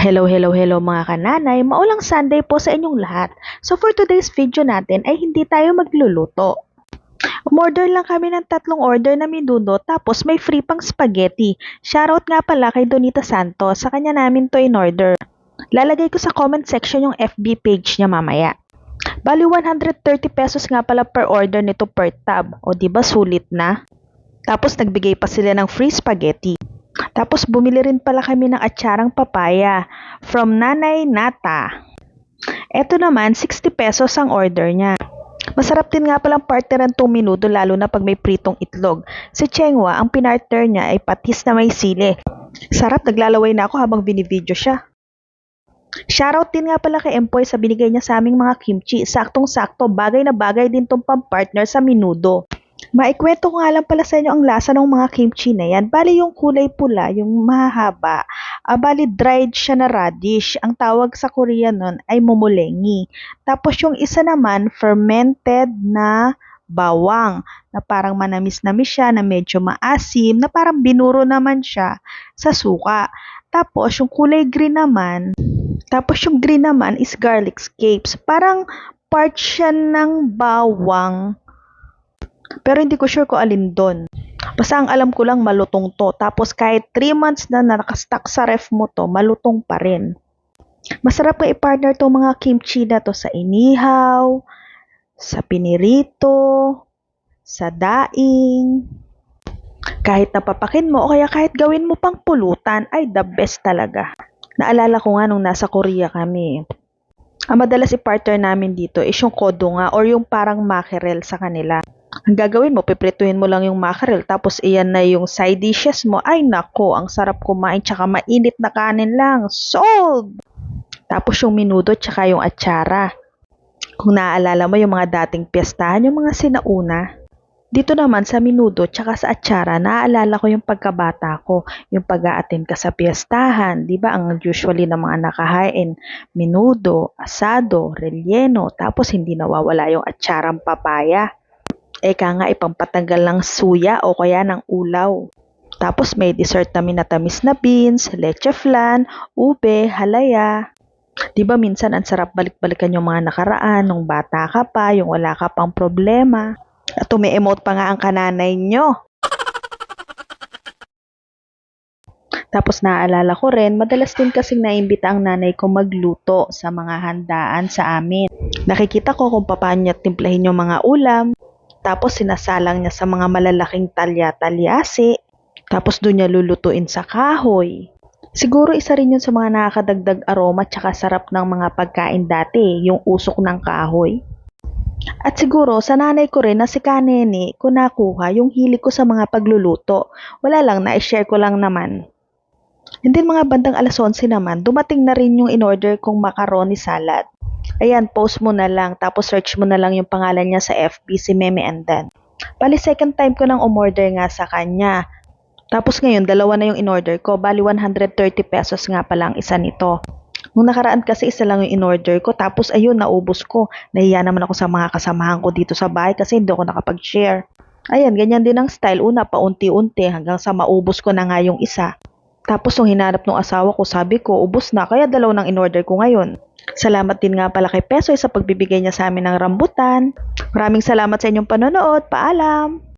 Hello, hello, hello mga kananay. Maulang Sunday po sa inyong lahat. So for today's video natin ay hindi tayo magluluto. Umorder lang kami ng tatlong order na minudo tapos may free pang spaghetti. Shoutout nga pala kay Donita Santos. Sa kanya namin to in order. Lalagay ko sa comment section yung FB page niya mamaya. Bali 130 pesos nga pala per order nito per tab. O di ba sulit na? Tapos nagbigay pa sila ng free spaghetti. Tapos bumili rin pala kami ng atsarang papaya from Nanay Nata. Ito naman, 60 pesos ang order niya. Masarap din nga palang partner ng 2 minuto lalo na pag may pritong itlog. Si Chengwa, ang pinartner niya ay patis na may sili. Sarap, naglalaway na ako habang binivideo siya. Shoutout din nga pala kay Empoy sa binigay niya sa aming mga kimchi. Saktong-sakto, bagay na bagay din tong pampartner sa minudo. Maikwento ko nga lang pala sa inyo ang lasa ng mga kimchi na yan. Bali yung kulay pula, yung mahaba. Ah, bali dried siya na radish. Ang tawag sa Korea nun ay mumulengi. Tapos yung isa naman, fermented na bawang na parang manamis-namis siya, na medyo maasim, na parang binuro naman siya sa suka. Tapos yung kulay green naman, tapos yung green naman is garlic scapes. Parang part siya ng bawang pero hindi ko sure kung alin doon. Basta ang alam ko lang malutong to. Tapos kahit 3 months na nakastock sa ref mo to, malutong pa rin. Masarap nga i-partner tong mga kimchi na to sa inihaw, sa pinirito, sa daing. Kahit napapakin mo o kaya kahit gawin mo pang pulutan, ay the best talaga. Naalala ko nga nung nasa Korea kami. Ang madalas i-partner namin dito is yung kodo nga or yung parang mackerel sa kanila. Ang gagawin mo, piprituhin mo lang yung mackerel, tapos iyan na yung side dishes mo. Ay nako, ang sarap kumain, tsaka mainit na kanin lang. Sold! Tapos yung minudo, tsaka yung atsara. Kung naaalala mo yung mga dating piyestahan, yung mga sinauna. Dito naman sa minudo, tsaka sa atsara, naaalala ko yung pagkabata ko, yung pag-aattend ka sa piyestahan. Di ba ang usually ng mga nakahain, minudo, asado, relleno, tapos hindi nawawala yung atsarang papaya. Eka nga ipampatanggal ng suya o kaya ng ulaw. Tapos may dessert na minatamis na beans, leche flan, ube, halaya. Di ba minsan ang sarap balik-balikan yung mga nakaraan, nung bata ka pa, yung wala ka pang problema. At umi-emote pa nga ang kananay nyo. Tapos naaalala ko rin, madalas din kasing naimbita ang nanay ko magluto sa mga handaan sa amin. Nakikita ko kung paano niya timplahin yung mga ulam, tapos sinasalang niya sa mga malalaking talya-talyasi. Tapos doon niya lulutuin sa kahoy. Siguro isa rin yun sa mga nakakadagdag aroma tsaka sarap ng mga pagkain dati, yung usok ng kahoy. At siguro sa nanay ko rin na si Kanene ko nakuha yung hili ko sa mga pagluluto. Wala lang, na-share ko lang naman. And then mga bandang alas 11 naman, dumating na rin yung in-order kong macaroni salad. Ayan, post mo na lang, tapos search mo na lang yung pangalan niya sa FB, si Meme Andan. Bali, second time ko nang umorder nga sa kanya. Tapos ngayon, dalawa na yung in-order ko. Bali, 130 pesos nga pala ang isa nito. Nung nakaraan kasi isa lang yung in-order ko, tapos ayun, naubos ko. Nahiya naman ako sa mga kasamahan ko dito sa bahay kasi hindi ako nakapag-share. Ayan, ganyan din ang style. Una, paunti-unti hanggang sa maubos ko na nga yung isa. Tapos nung hinanap ng asawa ko, sabi ko, ubos na, kaya dalaw nang in-order ko ngayon. Salamat din nga pala kay Pesoy sa pagbibigay niya sa amin ng rambutan. Maraming salamat sa inyong panonood. Paalam!